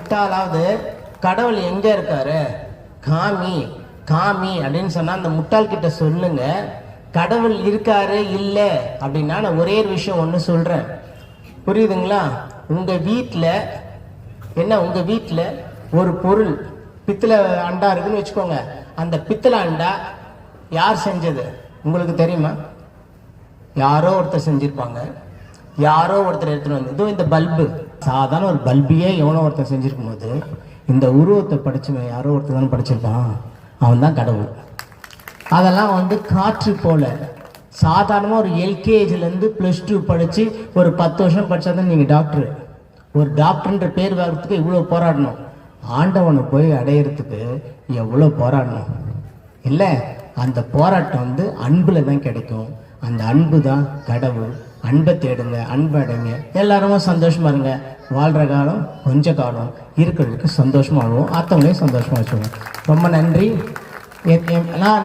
முட்டாளாவது கடவுள் எங்க இருக்காரு? காமி காமி அப்படின்னு சொன்னா அந்த முட்டாள் கிட்ட சொல்லுங்க. கடவுள் இருக்காரு இல்ல அப்படின்னா நான் ஒரே ஒரு விஷயம் ஒன்று சொல்றேன். புரியுதுங்களா? உங்க வீட்டில் என்ன உங்க வீட்டில் ஒரு பொருள் பித்தளை அண்டா இருக்குன்னு வச்சுக்கோங்க. அந்த பித்தளை அண்டா யார் செஞ்சது? உங்களுக்கு தெரியுமா? யாரோ ஒருத்தர் செஞ்சிருப்பாங்க. யாரோ ஒருத்தர் எடுத்துட்டு வந்து இதோ இந்த பல்பு. சாதாரண ஒரு பல்பையே எவனோ ஒருத்தர் செஞ்சிருக்கும் போது இந்த உருவத்தை படிச்சவன் யாரோ ஒருத்தர் தானே படிச்சிருப்பான். அவன் தான் கடவுள். அதெல்லாம் வந்து காற்று போல. சாதாரணமாக ஒரு எல்கேஜிலேருந்து ப்ளஸ் டூ படித்து ஒரு பத்து வருஷம் படித்தா தான் நீங்கள் டாக்டரு ஒரு டாக்டர்ன்ற பேர் வர்றதுக்கு இவ்வளோ போராடணும். ஆண்டவனை போய் அடையிறதுக்கு எவ்வளோ போராடணும். இல்லை அந்த போராட்டம் வந்து அன்பில் தான் கிடைக்கும். அந்த அன்பு தான் கடவுள். அன்பை தேடுங்க அன்படைங்க எல்லாருமே சந்தோஷமா இருங்க. வாழ்கிற காலம் கொஞ்ச காலம் இருக்கிறதுக்கு சந்தோஷமாகவும் அத்தவங்களையும் சந்தோஷமா வச்சுக்கோங்க. ரொம்ப நன்றி. நான்